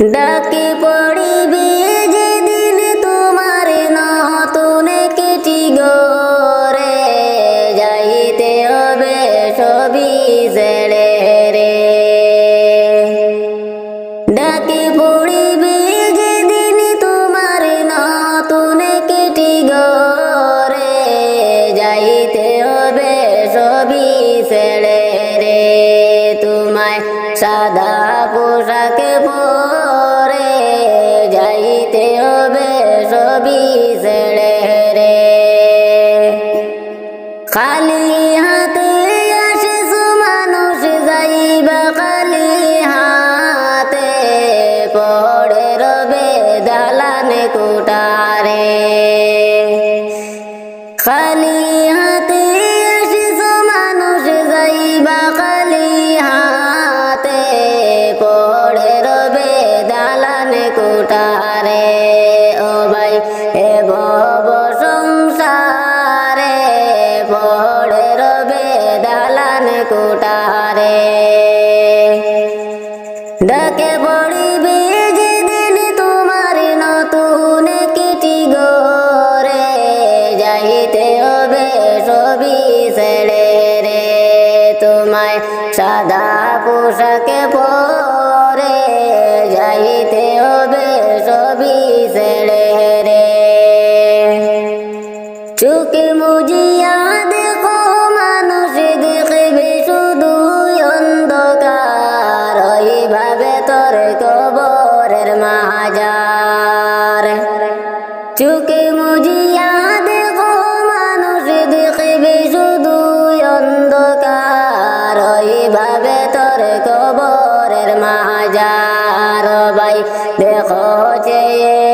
ডাকে পড়িবে যেদিন তোমার নতুন কেটি গরে যাইতে হবে সবই ছেড়ে রে। ডাকে পড়িবে যেদিন তোমার নতুন কেটি গরে যাইতে হবে সবই ছেড়ে রে। তোমায় সাদা পোশাকে পরে সাদা পোশাকে পরে যাইতে হবে সবই ছেড়ে রে। চোখে মুজিয়া দেখো মানুষ দেখবে শুধু অন্ধকার, ওইভাবে তোর কবরের মাজার। চোখে মুজিয়া দেখো মানুষ দেখবে শুধু অন্ধকার ওইভাবে তোর কবরের মাজার ভাই দেখো চেয়ে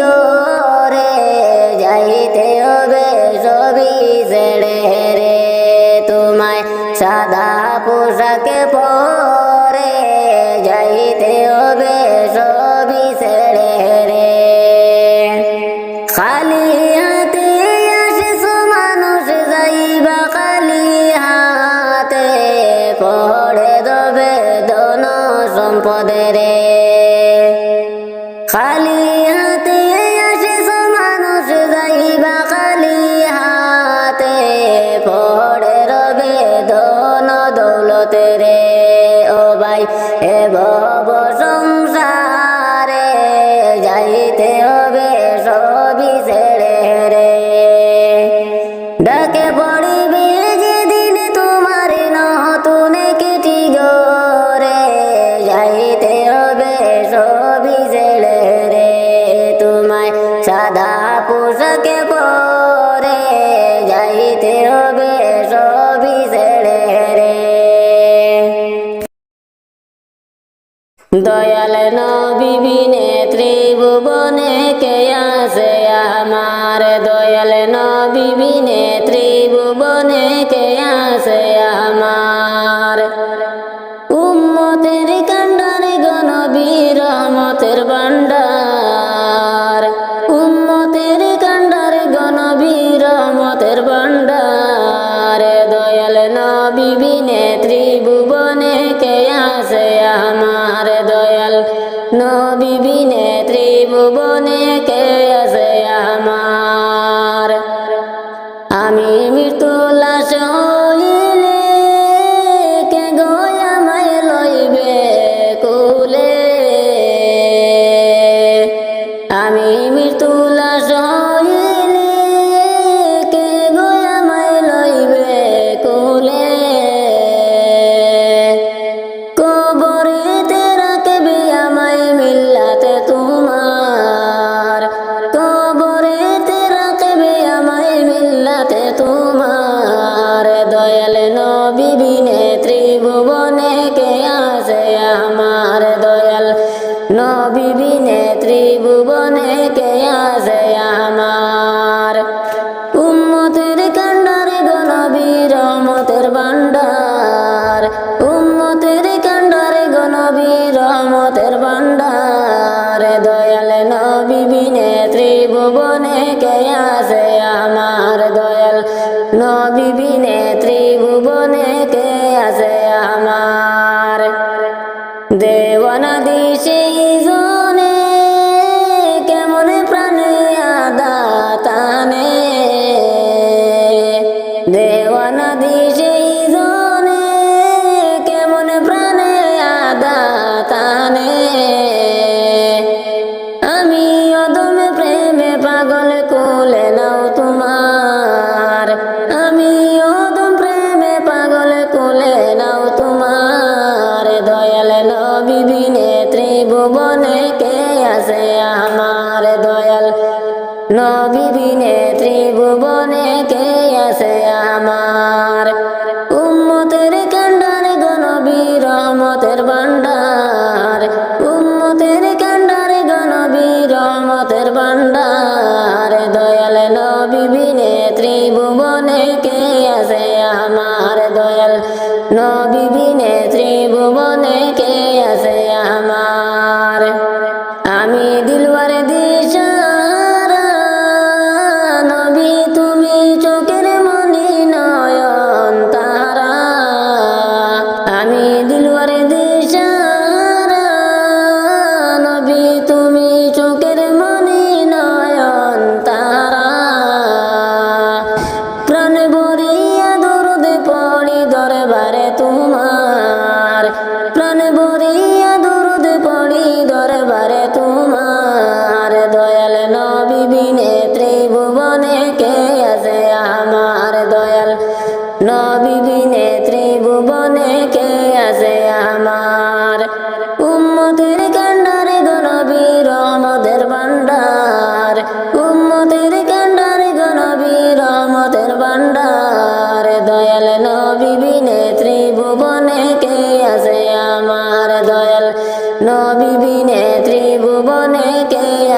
গরে যাইতে হবে সবই ছেড়ে রে। তোমায় সাদা পোশাকে পরে যাইতে হবে সবই ছেড়ে রে। খালি হাতে আসে মানুষ, যাইবা খালি হাতে। পড়ে দবে দন সম্পদে রে। খালি দয়াল নবিবিনে ত্রিভুবনে কে আসে আমার দয়াল নবিবিনে ত্রিভুবনে কে আসে নবী বিনে ত্রিভুবনে কে আছে আমার? আমি মৃত্যু লাশ নবিবিনে ত্রিভুবনে কে আছে আমার দয়াল? নবিবিনে ত্রিভুবনে কে আছে আমার? উম্মতের কান্ডারে গণবীর মতের ভান্ডার উম্মতের কান্ডারে গণবীর মতের ভান্ডার দয়াল নবিবিনে ত্রিভুবনে কে আছে আমার দয়াল? নবিবি রহমতের কান্ডার গণবীর রহমতের ভান্ডার উম্মতের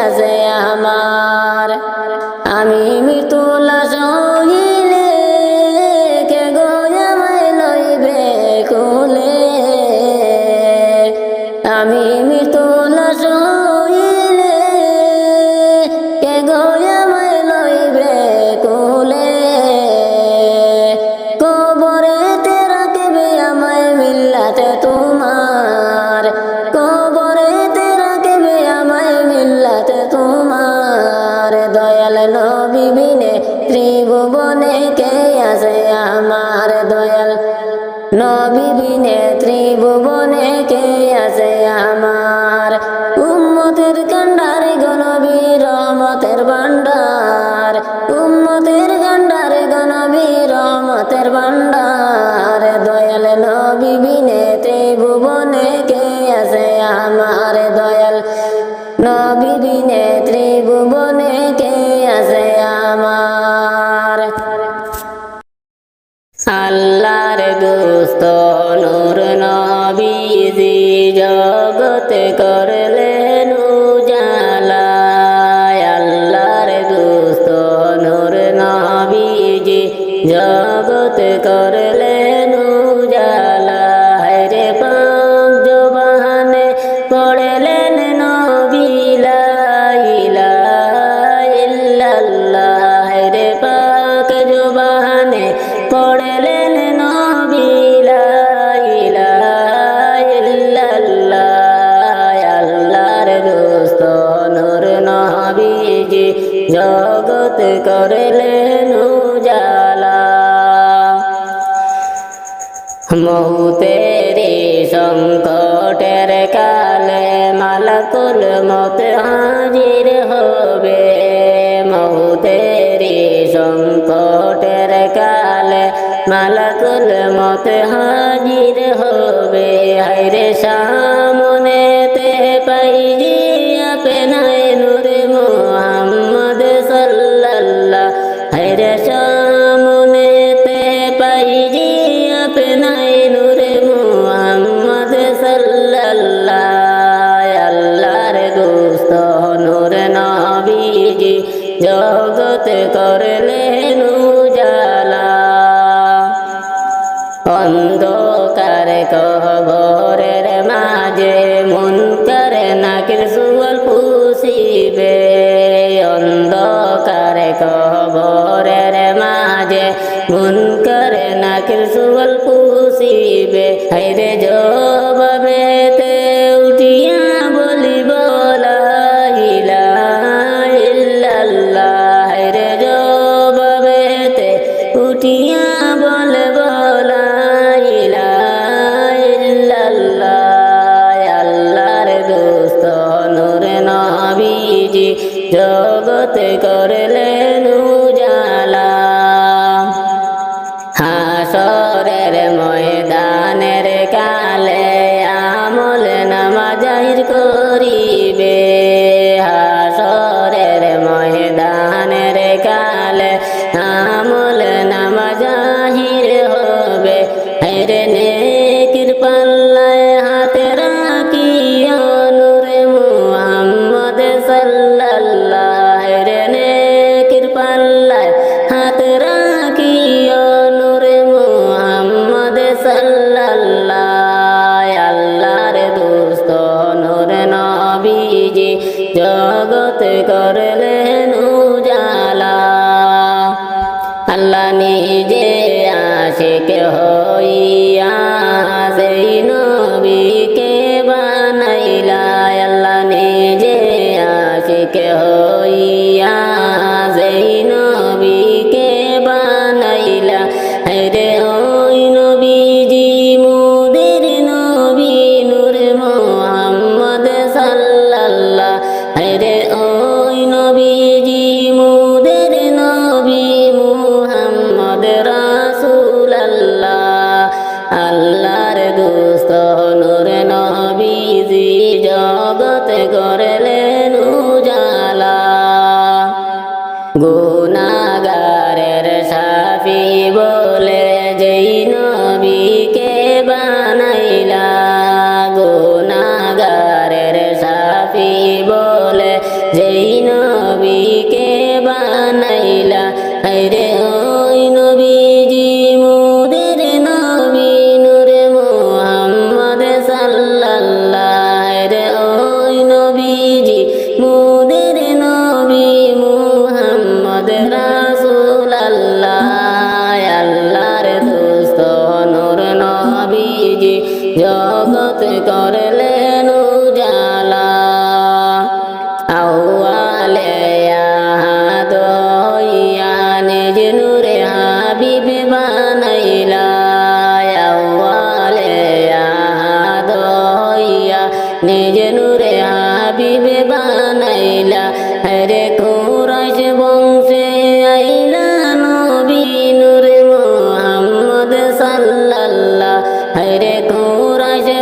আছে আমার। আমি মৃত্যু নবী বিনে ত্রিভুবনে কে আছে আমার দয়াল? নবী ত্রিভুবনে কে আছে আমার? উম্মতের কান্ডারে গণবি রমতের ভান্ডার উম্মতের কান্ডারে গণবি রমতের ভান্ডার দয়াল নবী ত্রিভুবনে কে আছে আমার দয়াল? নবী বিনে, ত্রিভুবন আমার। আল্লাহর দোস্ত নূর নবীজি জগতে করলেন উজালায়। আল্লাহর দোস্ত নূর নবীজি জগত করলেন জ্বালা মহুতেরি সংকটের কালে মালাকুল মত হাজির হবে। মহুতেরি সংকটের কালে মালাকুল মত হাজির হবে। হাইরে সামনেতে পাই কিছু খুশিবে অন্ধকার কবরের মাঝে। গুণ করে না কিছু খুশিবে হাইরে যোবা জগতে করলে আল্লাহ নিজে আশিক হইয়া সেই নবীকে বানাইলা। আল্লাহ নিজে আশিক হইয়া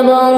এবং